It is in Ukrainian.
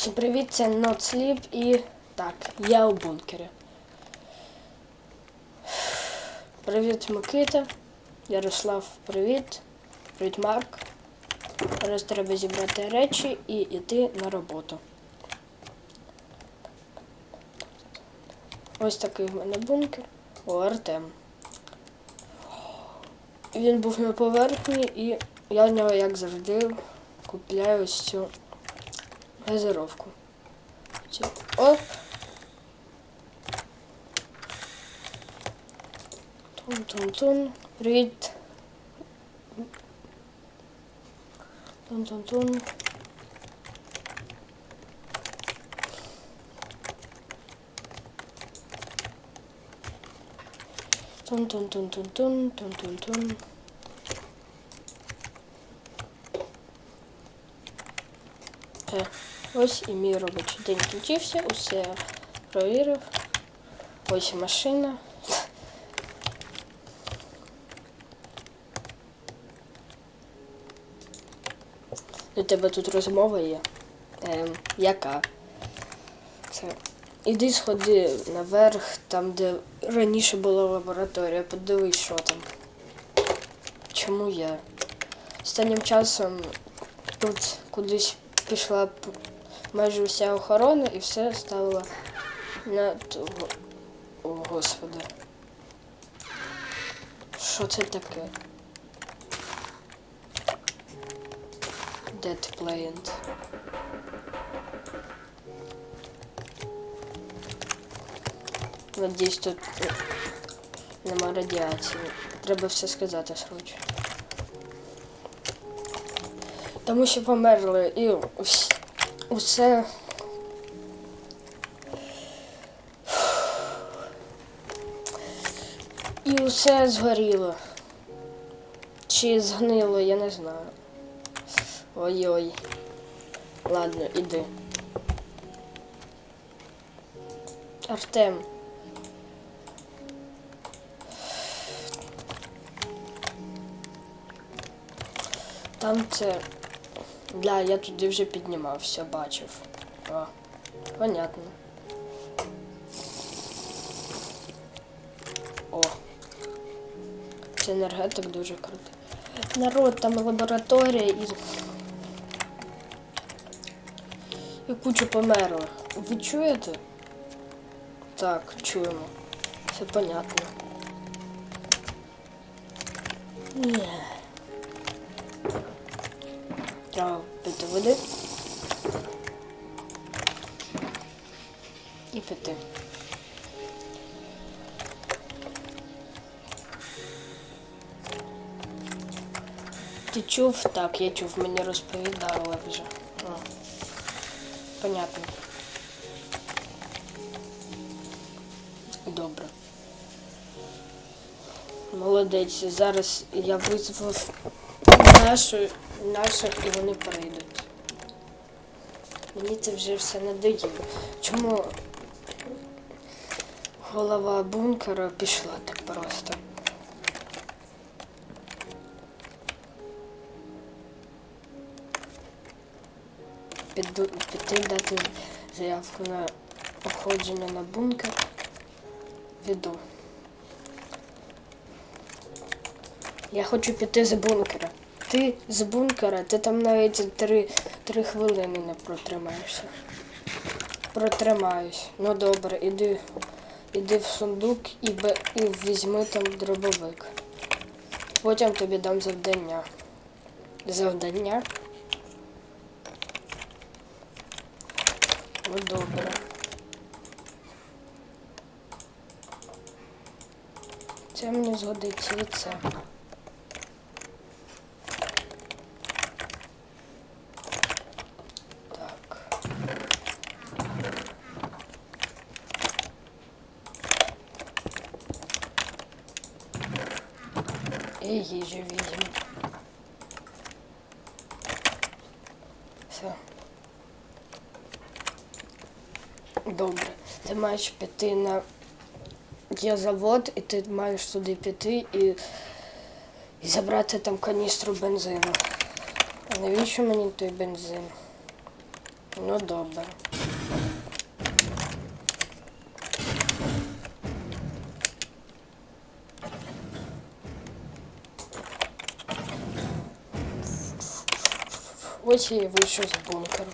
Всім привіт, це Not Sleep і так, я у бункері. Привіт, Микита. Ярослав, привіт. Привіт, Марк. Зараз треба зібрати речі і йти на роботу. Ось такий в мене бункер. О, Артем. Він був на поверхні і я в нього, як завжди, купляю ось цю газировку. Оп. Тун-тун-тун. Привіт. Тун-тун-тун. Тун-тун-тун-тун-тун. Тун-тун-тун. Ось і мій робочий день кінчився, усе провірив. Ось і машина. У тебе тут розмова є. Ем, яка? Це. Іди сходи наверх, там, де раніше була лабораторія, подивись, що там. Чому я? Останнім часом тут кудись пішла майже вся охорона і все ставила на того. О, господи. Що це таке? Dead Plant. Надіюсь, тут е, нема радіації. Треба все сказати срочно. Тому що померли і ус- усе. І усе згоріло. Чи згнило, я не знаю. Ой-ой. Ладно, іди. Артем. Там це. Да, я туди вже піднімався, бачив. А, понятно. О. Це енергетик дуже крутий. Народ, там лабораторія і. І куча померлих. Ви чуєте? Так, чуємо. Все понятно. Ні. Треба пити води. І піти. Ти чув? Так, я чув, мені розповідали вже. О, понятно. Добре. Молодець. Зараз я визвав нашу, наших і вони прийдуть. Мені це вже все надоїло. Чому голова бункера пішла так просто? Піду, піти дати заявку на походження на бункер. Веду. Я хочу піти з бункера. Ти з бункера, ти там навіть три, три хвилини не протримаєшся. Протримаюсь. Ну добре, іди, іди в сундук і, бе, і візьми там дробовик. Потім тобі дам завдання. Завдання? Ну добре. Це мені згодиться і це. Так. І їжу візьму. Все. Добре. Ти маєш піти на є завод, і ти маєш туди піти і, і забрати там каністру бензину. А навіщо мені той бензин? Ну добре. Ось я і вийшов з бункеру.